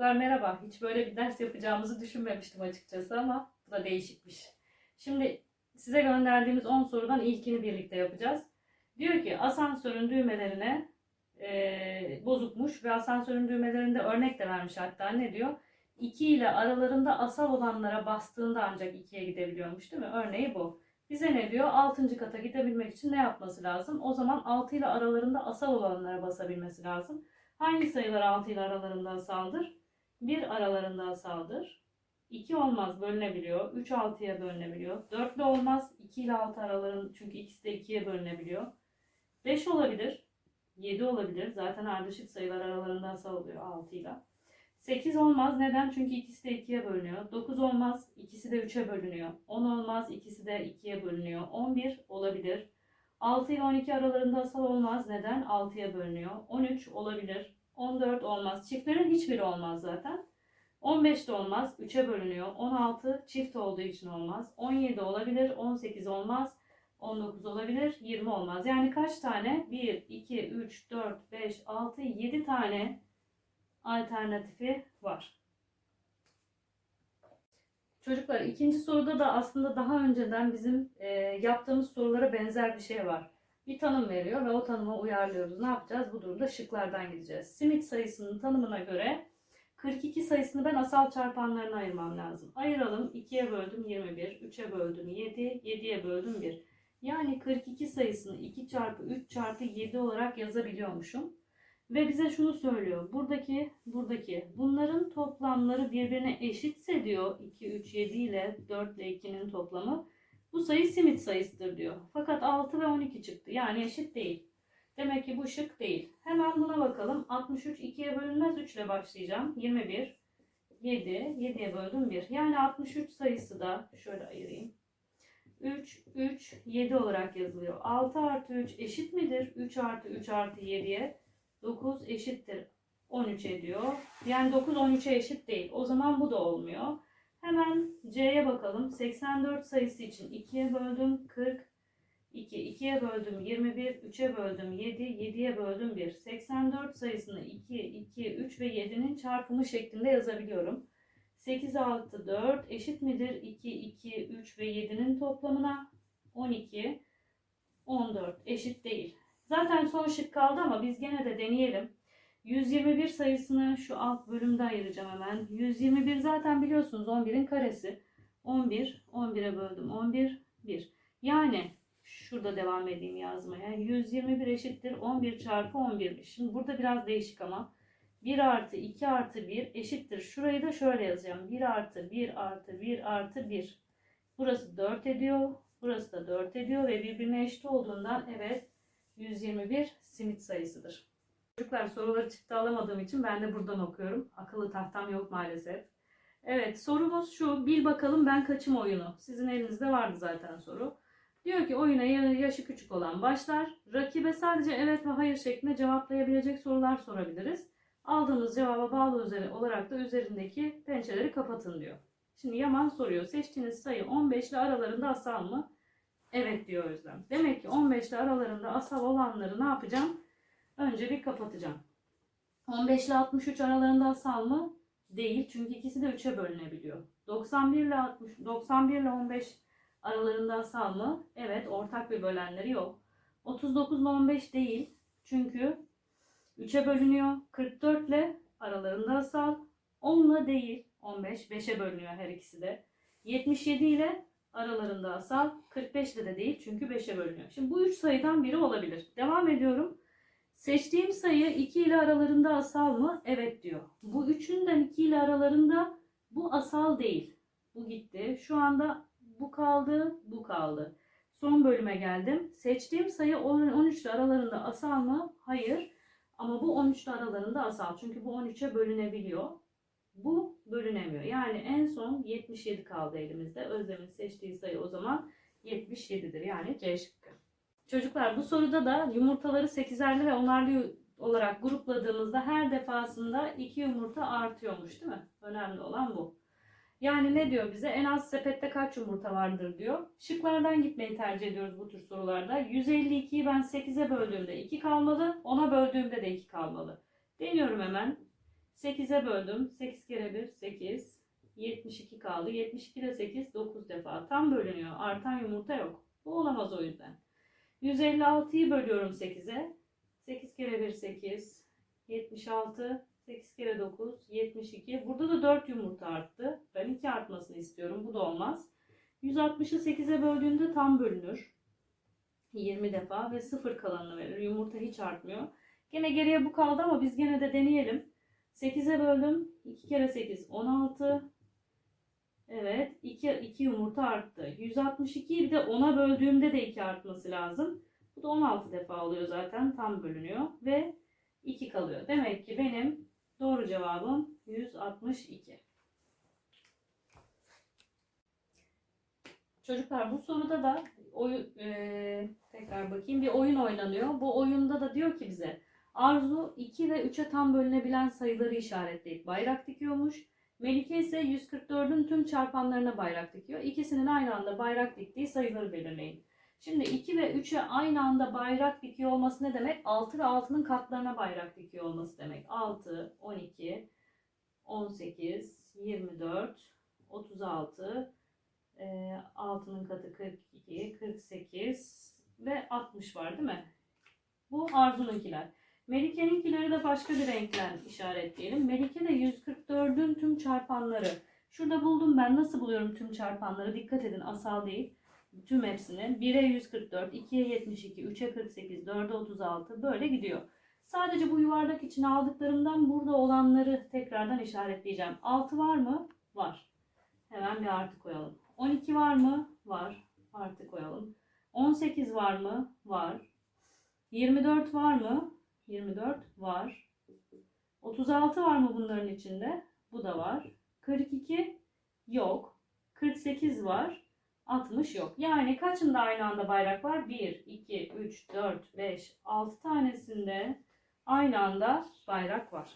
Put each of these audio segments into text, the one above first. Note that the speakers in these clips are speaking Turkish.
Çocuklar merhaba. Hiç böyle bir ders yapacağımızı düşünmemiştim açıkçası ama bu da değişikmiş. Şimdi size gönderdiğimiz 10 sorudan ilkini birlikte yapacağız. Diyor ki asansörün düğmelerine e, bozukmuş ve asansörün düğmelerinde örnek de vermiş hatta ne diyor? 2 ile aralarında asal olanlara bastığında ancak 2'ye gidebiliyormuş değil mi? Örneği bu. Bize ne diyor? 6. kata gidebilmek için ne yapması lazım? O zaman 6 ile aralarında asal olanlara basabilmesi lazım. Hangi sayılar 6 ile aralarında asaldır? 1 aralarında asaldır. 2 olmaz bölünebiliyor. 3 6'ya bölünebiliyor. 4 de olmaz. 2 ile 6 aralarında çünkü ikisi de 2'ye bölünebiliyor. 5 olabilir. 7 olabilir. Zaten ardışık sayılar aralarında asal oluyor 6 ile. 8 olmaz. Neden? Çünkü ikisi de 2'ye bölünüyor. 9 olmaz. ikisi de 3'e bölünüyor. 10 olmaz. ikisi de 2'ye bölünüyor. 11 olabilir. 6 ile 12 aralarında asal olmaz. Neden? 6'ya bölünüyor. 13 olabilir. 14 olmaz. Çiftlerin hiçbiri olmaz zaten. 15 de olmaz. 3'e bölünüyor. 16 çift olduğu için olmaz. 17 olabilir. 18 olmaz. 19 olabilir. 20 olmaz. Yani kaç tane? 1, 2, 3, 4, 5, 6, 7 tane alternatifi var. Çocuklar ikinci soruda da aslında daha önceden bizim e, yaptığımız sorulara benzer bir şey var. Bir tanım veriyor ve o tanıma uyarlıyoruz. Ne yapacağız? Bu durumda şıklardan gideceğiz. Simit sayısının tanımına göre 42 sayısını ben asal çarpanlarına ayırmam lazım. Ayıralım. 2'ye böldüm 21, 3'e böldüm 7, 7'ye böldüm 1. Yani 42 sayısını 2 çarpı 3 çarpı 7 olarak yazabiliyormuşum. Ve bize şunu söylüyor. Buradaki, buradaki bunların toplamları birbirine eşitse diyor 2, 3, 7 ile 4 ile 2'nin toplamı. Bu sayı simit sayısıdır diyor. Fakat 6 ve 12 çıktı. Yani eşit değil. Demek ki bu şık değil. Hemen buna bakalım. 63 2'ye bölünmez 3 ile başlayacağım. 21, 7, 7'ye böldüm 1. Yani 63 sayısı da şöyle ayırayım. 3, 3, 7 olarak yazılıyor. 6 artı 3 eşit midir? 3 artı 3 artı 7'ye 9 eşittir 13 ediyor. Yani 9 13'e eşit değil. O zaman bu da olmuyor. Hemen C'ye bakalım. 84 sayısı için 2'ye böldüm 40. 2, 2'ye böldüm 21, 3'e böldüm 7, 7'ye böldüm 1. 84 sayısını 2, 2, 3 ve 7'nin çarpımı şeklinde yazabiliyorum. 8 6 4 eşit midir 2, 2, 3 ve 7'nin toplamına? 12, 14 eşit değil. Zaten son şık kaldı ama biz gene de deneyelim. 121 sayısını şu alt bölümde ayıracağım hemen. 121 zaten biliyorsunuz 11'in karesi. 11, 11'e böldüm 11, 1. Yani şurada devam edeyim yazmaya. 121 eşittir 11 çarpı 11. Şimdi burada biraz değişik ama. 1 artı 2 artı 1 eşittir. Şurayı da şöyle yazacağım. 1 artı 1 artı 1 artı 1. Burası 4 ediyor. Burası da 4 ediyor ve birbirine eşit olduğundan evet 121 simit sayısıdır. Çocuklar soruları çıktı alamadığım için ben de buradan okuyorum. Akıllı tahtam yok maalesef. Evet sorumuz şu. Bil bakalım ben kaçım oyunu. Sizin elinizde vardı zaten soru. Diyor ki oyuna yaşı küçük olan başlar. Rakibe sadece evet ve hayır şeklinde cevaplayabilecek sorular sorabiliriz. Aldığımız cevaba bağlı üzeri olarak da üzerindeki pençeleri kapatın diyor. Şimdi Yaman soruyor. Seçtiğiniz sayı 15 ile aralarında asal mı? Evet diyor Özlem. Demek ki 15 ile aralarında asal olanları ne yapacağım? Önce bir kapatacağım. 15 ile 63 aralarında asal mı? Değil. Çünkü ikisi de 3'e bölünebiliyor. 91 ile 60, 91 ile 15 aralarında asal mı? Evet. Ortak bir bölenleri yok. 39 ile 15 değil. Çünkü 3'e bölünüyor. 44 ile aralarında asal. 10 ile değil. 15. 5'e bölünüyor her ikisi de. 77 ile aralarında asal. 45 ile de değil çünkü 5'e bölünüyor. Şimdi bu üç sayıdan biri olabilir. Devam ediyorum. Seçtiğim sayı 2 ile aralarında asal mı? Evet diyor. Bu üçünden 2 ile aralarında bu asal değil. Bu gitti. Şu anda bu kaldı, bu kaldı. Son bölüme geldim. Seçtiğim sayı 13 ile aralarında asal mı? Hayır. Ama bu 13 ile aralarında asal. Çünkü bu 13'e bölünebiliyor. Bu bölünemiyor. Yani en son 77 kaldı elimizde. Özlem'in seçtiği sayı o zaman 77'dir. Yani C. Çocuklar bu soruda da yumurtaları 8'erli ve 10'arlı olarak grupladığımızda her defasında 2 yumurta artıyormuş değil mi? Önemli olan bu. Yani ne diyor bize? En az sepette kaç yumurta vardır diyor. Şıklardan gitmeyi tercih ediyoruz bu tür sorularda. 152'yi ben 8'e böldüğümde 2 kalmalı. 10'a böldüğümde de 2 kalmalı. Deniyorum hemen. 8'e böldüm. 8 kere 1 8. 72 kaldı. 72 de 8 9 defa. Tam bölünüyor. Artan yumurta yok. Bu olamaz o yüzden. 156'yı bölüyorum 8'e. 8 kere 1 8. 76. 8 kere 9 72. Burada da 4 yumurta arttı. Ben 2 artmasını istiyorum. Bu da olmaz. 160'ı 8'e böldüğümde tam bölünür. 20 defa ve 0 kalanını verir. Yumurta hiç artmıyor. Gene geriye bu kaldı ama biz gene de deneyelim. 8'e böldüm. 2 kere 8 16. Evet 2, 2 yumurta arttı. 162'yi bir de 10'a böldüğümde de 2 artması lazım. Bu da 16 defa oluyor zaten. Tam bölünüyor. Ve 2 kalıyor. Demek ki benim doğru cevabım 162. Çocuklar bu soruda da oyun, eee, tekrar bakayım bir oyun oynanıyor. Bu oyunda da diyor ki bize Arzu 2 ve 3'e tam bölünebilen sayıları işaretleyip bayrak dikiyormuş. Melike ise 144'ün tüm çarpanlarına bayrak dikiyor. İkisinin aynı anda bayrak diktiği sayıları belirleyin. Şimdi 2 ve 3'e aynı anda bayrak dikiyor olması ne demek? 6 ve 6'nın katlarına bayrak dikiyor olması demek. 6, 12, 18, 24, 36, e, 6'nın katı 42, 48 ve 60 var değil mi? Bu Arzu'nunkiler. Melike'ninkileri de başka bir renkle işaretleyelim. Melike de 144'ün tüm çarpanları. Şurada buldum ben. Nasıl buluyorum tüm çarpanları? Dikkat edin asal değil. Tüm hepsini. 1'e 144, 2'ye 72, 3'e 48, 4'e 36 böyle gidiyor. Sadece bu yuvarlak için aldıklarımdan burada olanları tekrardan işaretleyeceğim. 6 var mı? Var. Hemen bir artı koyalım. 12 var mı? Var. Artı koyalım. 18 var mı? Var. 24 var mı? 24 var. 36 var mı bunların içinde? Bu da var. 42 yok. 48 var. 60 yok. Yani kaçında aynı anda bayrak var? 1, 2, 3, 4, 5, 6 tanesinde aynı anda bayrak var.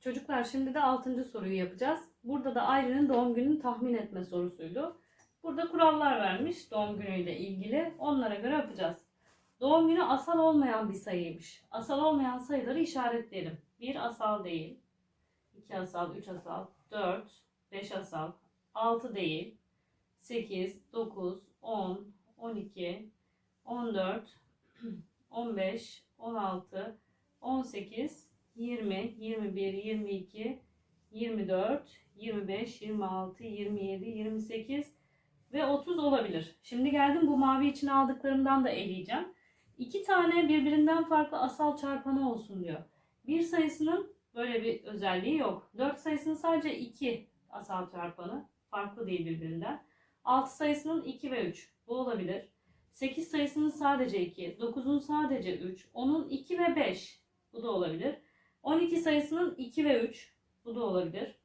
Çocuklar şimdi de 6. soruyu yapacağız. Burada da Aylin'in doğum gününü tahmin etme sorusuydu. Burada kurallar vermiş doğum günüyle ilgili. Onlara göre yapacağız. Doğum günü asal olmayan bir sayıymış. Asal olmayan sayıları işaretleyelim. 1 asal değil. 2 asal, 3 asal, 4, 5 asal, 6 değil. 8, 9, 10, 12, 14, 15, 16, 18, 20, 21, 22, 24, 25, 26, 27, 28 ve 30 olabilir. Şimdi geldim bu mavi için aldıklarımdan da eleyeceğim. İki tane birbirinden farklı asal çarpanı olsun diyor. Bir sayısının böyle bir özelliği yok. 4 sayısının sadece 2 asal çarpanı. Farklı değil birbirinden. 6 sayısının 2 ve 3. Bu olabilir. 8 sayısının sadece 2. 9'un sadece 3. 10'un 2 ve 5. Bu da olabilir. 12 sayısının 2 ve 3. Bu da olabilir.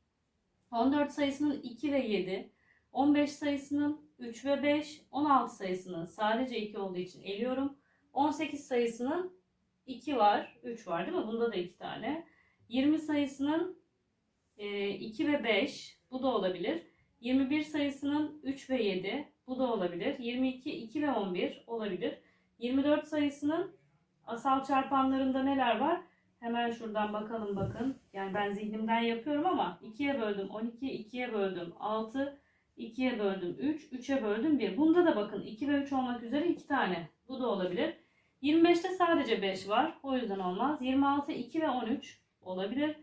14 sayısının 2 ve 7. 15 sayısının 3 ve 5. 16 sayısının sadece 2 olduğu için eliyorum. 18 sayısının 2 var, 3 var değil mi? Bunda da 2 tane. 20 sayısının 2 ve 5, bu da olabilir. 21 sayısının 3 ve 7, bu da olabilir. 22, 2 ve 11 olabilir. 24 sayısının asal çarpanlarında neler var? Hemen şuradan bakalım bakın. Yani ben zihnimden yapıyorum ama 2'ye böldüm 12, 2'ye böldüm 6, 2'ye böldüm 3, 3'e böldüm 1. Bunda da bakın 2 ve 3 olmak üzere 2 tane. Bu da olabilir. 25'te sadece 5 var. O yüzden olmaz. 26, 2 ve 13 olabilir.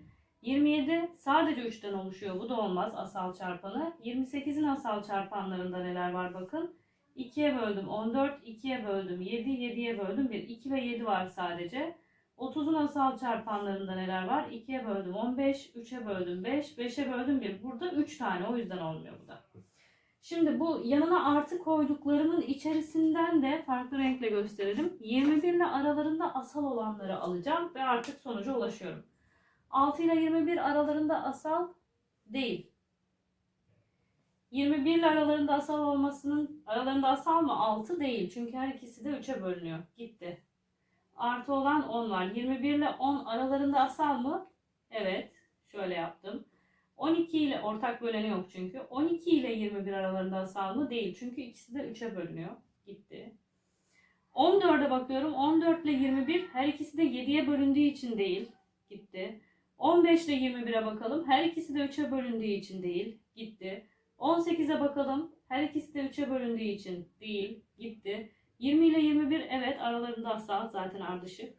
27 sadece 3'ten oluşuyor. Bu da olmaz asal çarpanı. 28'in asal çarpanlarında neler var bakın. 2'ye böldüm 14, 2'ye böldüm 7, 7'ye böldüm 1. 2 ve 7 var sadece. 30'un asal çarpanlarında neler var? 2'ye böldüm 15, 3'e böldüm 5, 5'e böldüm 1. Burada 3 tane o yüzden olmuyor bu da. Şimdi bu yanına artı koyduklarımın içerisinden de farklı renkle gösterelim. 21 ile aralarında asal olanları alacağım ve artık sonuca ulaşıyorum. 6 ile 21 aralarında asal değil. 21 ile aralarında asal olmasının aralarında asal mı? 6 değil. Çünkü her ikisi de 3'e bölünüyor. Gitti. Artı olan 10 var. 21 ile 10 aralarında asal mı? Evet. Şöyle yaptım. 12 ile ortak böleni yok çünkü. 12 ile 21 aralarında asal mı? Değil. Çünkü ikisi de 3'e bölünüyor. Gitti. 14'e bakıyorum. 14 ile 21 her ikisi de 7'ye bölündüğü için değil. Gitti. 15 ile 21'e bakalım. Her ikisi de 3'e bölündüğü için değil. Gitti. 18'e bakalım. Her ikisi de 3'e bölündüğü için değil. Gitti. 20 ile 21 evet aralarında asal zaten ardışık.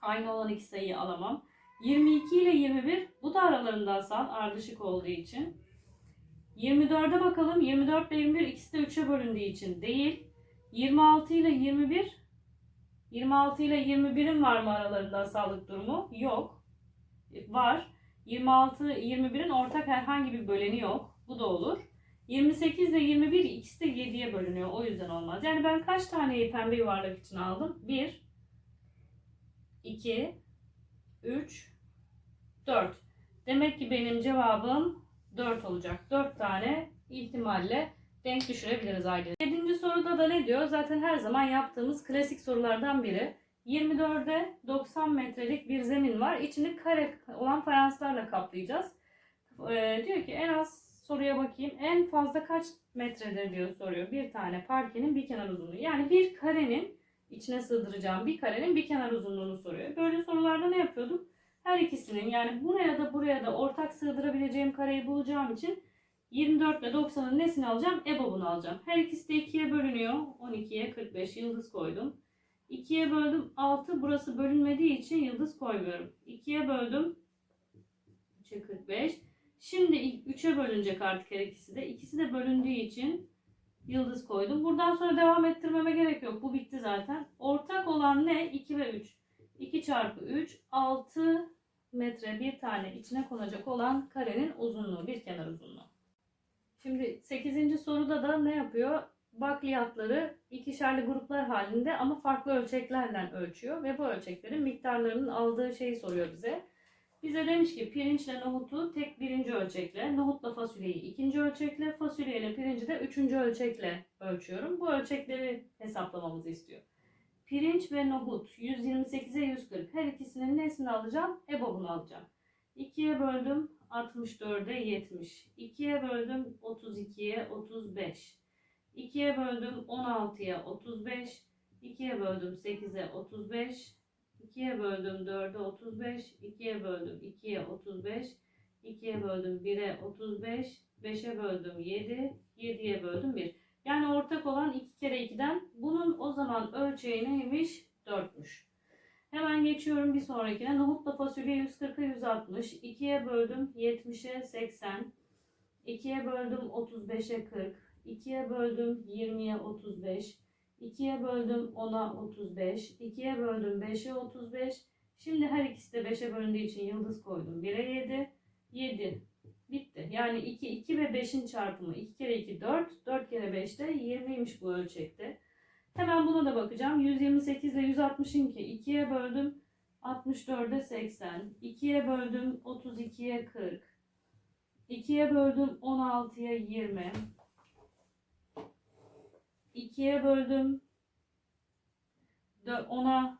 Aynı olan iki sayıyı alamam. 22 ile 21 bu da aralarında asal ardışık olduğu için. 24'e bakalım. 24 ile 21 ikisi de 3'e bölündüğü için değil. 26 ile 21 26 ile 21'in var mı aralarında asallık durumu? Yok. Var. 26 21'in ortak herhangi bir böleni yok. Bu da olur. 28 ile 21 ikisi de 7'ye bölünüyor. O yüzden olmaz. Yani ben kaç taneyi pembe yuvarlak için aldım? 1 2 3 4. Demek ki benim cevabım 4 olacak. 4 tane ihtimalle denk düşürebiliriz aile. 7. soruda da ne diyor? Zaten her zaman yaptığımız klasik sorulardan biri. 24'e 90 metrelik bir zemin var. İçini kare olan fayanslarla kaplayacağız. Ee, diyor ki en az soruya bakayım. En fazla kaç metredir diyor soruyor. Bir tane parkenin bir kenar uzunluğu. Yani bir karenin içine sığdıracağım bir karenin bir kenar uzunluğunu soruyor. Böyle sorularda ne yapıyordum? Her ikisinin yani buraya da buraya da ortak sığdırabileceğim kareyi bulacağım için 24 ile 90'ın nesini alacağım? EBOB'unu alacağım. Her ikisi de 2'ye bölünüyor. 12'ye 45 yıldız koydum. 2'ye böldüm 6. Burası bölünmediği için yıldız koymuyorum. 2'ye böldüm 3'e 45. Şimdi 3'e bölünecek artık her ikisi de. İkisi de bölündüğü için yıldız koydum. Buradan sonra devam ettirmeme gerek yok. Bu bitti zaten. Ortak olan ne? 2 ve 3. 2 çarpı 3 6 metre bir tane içine konacak olan karenin uzunluğu. Bir kenar uzunluğu. Şimdi 8. soruda da ne yapıyor? Bakliyatları ikişerli gruplar halinde ama farklı ölçeklerle ölçüyor ve bu ölçeklerin miktarlarının aldığı şeyi soruyor bize. Bize demiş ki pirinçle nohutu tek birinci ölçekle, nohutla fasulyeyi ikinci ölçekle, fasulyeyle pirinci de üçüncü ölçekle ölçüyorum. Bu ölçekleri hesaplamamızı istiyor. Pirinç ve nohut 128'e 140 her ikisinin nesini alacağım? EBOB'unu alacağım. 2'ye böldüm 64'e 70. 2'ye böldüm 32'ye 35. 2'ye böldüm 16'ya 35. 2'ye böldüm 8'e 35. 2'ye böldüm 4'e 35. 2'ye böldüm 2'ye 35. 2'ye böldüm 1'e 35. 5'e böldüm 7. 7'ye böldüm 1. Yani ortak olan 2 kere 2'den bunun o zaman ölçeği neymiş? 4'müş. Hemen geçiyorum bir sonrakine. Nohutla fasulye 140'a 160. 2'ye böldüm 70'e 80. 2'ye böldüm 35'e 40. 2'ye böldüm 20'ye 35. 2'ye böldüm 10'a 35. 2'ye böldüm 5'e 35. Şimdi her ikisi de 5'e bölündüğü için yıldız koydum. 1'e 7. 7. Bitti. Yani 2, 2 ve 5'in çarpımı 2 kere 2 4. 4 kere 5 de 20'ymiş bu ölçekte. Hemen buna da bakacağım. 128 ile 160'ın ki 2'ye böldüm 64'e 80. 2'ye böldüm 32'ye 40. 2'ye böldüm 16'ya 20. 2'ye böldüm 10'a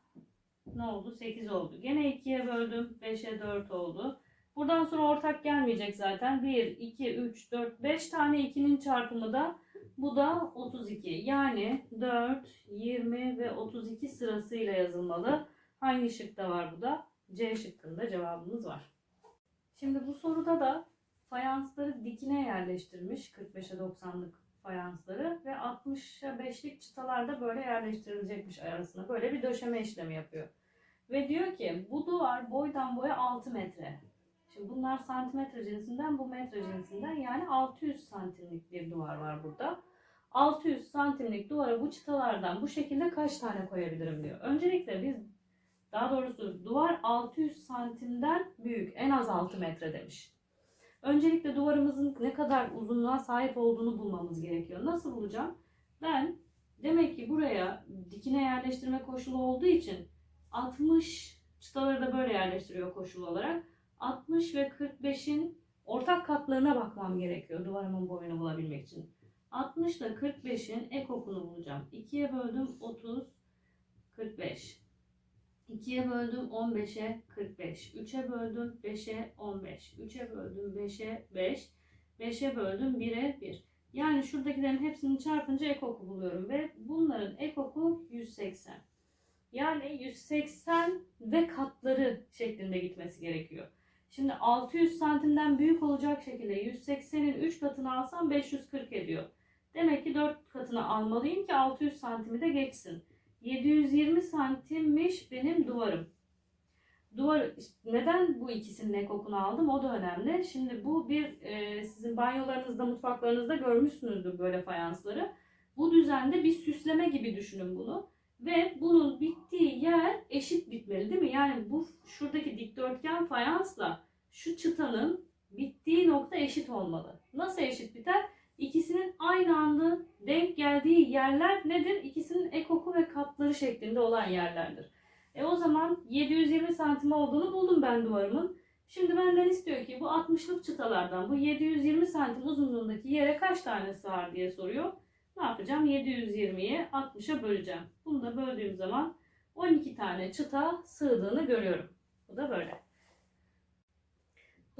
ne oldu? 8 oldu. Gene 2'ye böldüm 5'e 4 oldu. Buradan sonra ortak gelmeyecek zaten. 1, 2, 3, 4, 5 tane 2'nin çarpımı da bu da 32. Yani 4, 20 ve 32 sırasıyla yazılmalı. Hangi şıkta var bu da? C şıkkında cevabımız var. Şimdi bu soruda da fayansları dikine yerleştirmiş 45'e 90'lık fayansları ve 60'a 5'lik çıtalarda böyle yerleştirilecekmiş arasına. Böyle bir döşeme işlemi yapıyor. Ve diyor ki bu duvar boydan boya 6 metre. Şimdi bunlar santimetre cinsinden bu metre cinsinden yani 600 santimlik bir duvar var burada. 600 santimlik duvara bu çıtalardan bu şekilde kaç tane koyabilirim diyor. Öncelikle biz daha doğrusu duvar 600 santimden büyük en az 6 metre demiş. Öncelikle duvarımızın ne kadar uzunluğa sahip olduğunu bulmamız gerekiyor. Nasıl bulacağım? Ben demek ki buraya dikine yerleştirme koşulu olduğu için 60 çıtaları da böyle yerleştiriyor koşul olarak. 60 ve 45'in ortak katlarına bakmam gerekiyor duvarımın boyunu bulabilmek için. 60 ile 45'in ekokunu bulacağım. 2'ye böldüm 30, 45. 2'ye böldüm 15'e 45. 3'e böldüm 5'e 15. 3'e böldüm 5'e 5. 5'e böldüm 1'e 1. Yani şuradakilerin hepsini çarpınca ekoku buluyorum ve bunların ekoku 180. Yani 180 ve katları şeklinde gitmesi gerekiyor. Şimdi 600 santimden büyük olacak şekilde 180'in 3 katını alsam 540 ediyor. Demek ki 4 katını almalıyım ki 600 santimi de geçsin. 720 santimmiş benim duvarım. Duvar neden bu ikisinin ekokunu aldım o da önemli. Şimdi bu bir e, sizin banyolarınızda, mutfaklarınızda görmüşsünüzdür böyle fayansları. Bu düzende bir süsleme gibi düşünün bunu. Ve bunun bittiği yer eşit bitmeli değil mi? Yani bu şuradaki dikdörtgen fayansla şu çıtanın bittiği nokta eşit olmalı. Nasıl eşit biter? İkisinin aynı anda denk geldiği yerler nedir? İkisinin ekoku ve katları şeklinde olan yerlerdir. E o zaman 720 santim olduğunu buldum ben duvarımın. Şimdi benden istiyor ki bu 60'lık çıtalardan bu 720 santim uzunluğundaki yere kaç tane sığar diye soruyor. Ne yapacağım? 720'yi 60'a böleceğim. Bunu da böldüğüm zaman 12 tane çıta sığdığını görüyorum. Bu da böyle.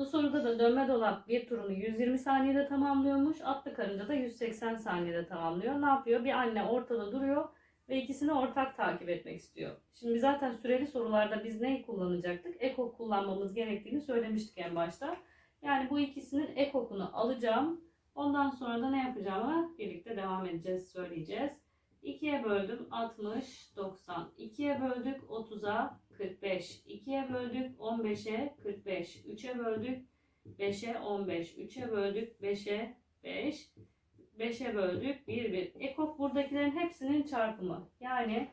Bu soruda da dönme dolap bir turunu 120 saniyede tamamlıyormuş. Atlı karınca da 180 saniyede tamamlıyor. Ne yapıyor? Bir anne ortada duruyor ve ikisini ortak takip etmek istiyor. Şimdi zaten süreli sorularda biz neyi kullanacaktık? Ekok kullanmamız gerektiğini söylemiştik en başta. Yani bu ikisinin ekokunu alacağım. Ondan sonra da ne yapacağımı birlikte devam edeceğiz, söyleyeceğiz. 2'ye böldüm 60, 90. 2'ye böldük 30'a 45. 2'ye böldük 15'e 45. 3'e böldük 5'e 15. 3'e böldük 5'e 5. 5'e böldük 1 1. Ekok buradakilerin hepsinin çarpımı. Yani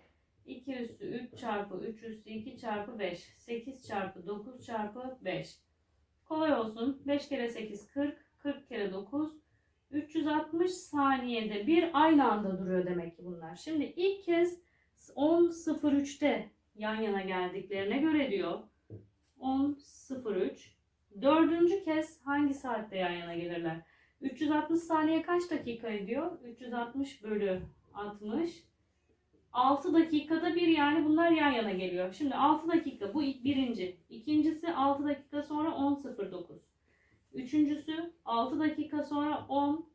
2 üstü 3 çarpı 3 üstü 2 çarpı 5. 8 çarpı 9 çarpı 5. Kolay olsun. 5 kere 8 40. 40 kere 9 360 saniyede bir aynı anda duruyor demek ki bunlar. Şimdi ilk kez 10.03'te yan yana geldiklerine göre diyor 10.03 dördüncü kez hangi saatte yan yana gelirler? 360 saniye kaç dakika ediyor? 360 bölü 60 6 dakikada bir yani bunlar yan yana geliyor. Şimdi 6 dakika bu birinci. İkincisi 6 dakika sonra 10.09. Üçüncüsü 6 dakika sonra 10,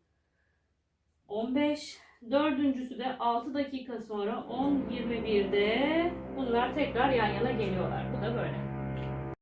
15. Dördüncüsü de 6 dakika sonra 10, 21'de bunlar tekrar yan yana geliyorlar. Bu da böyle.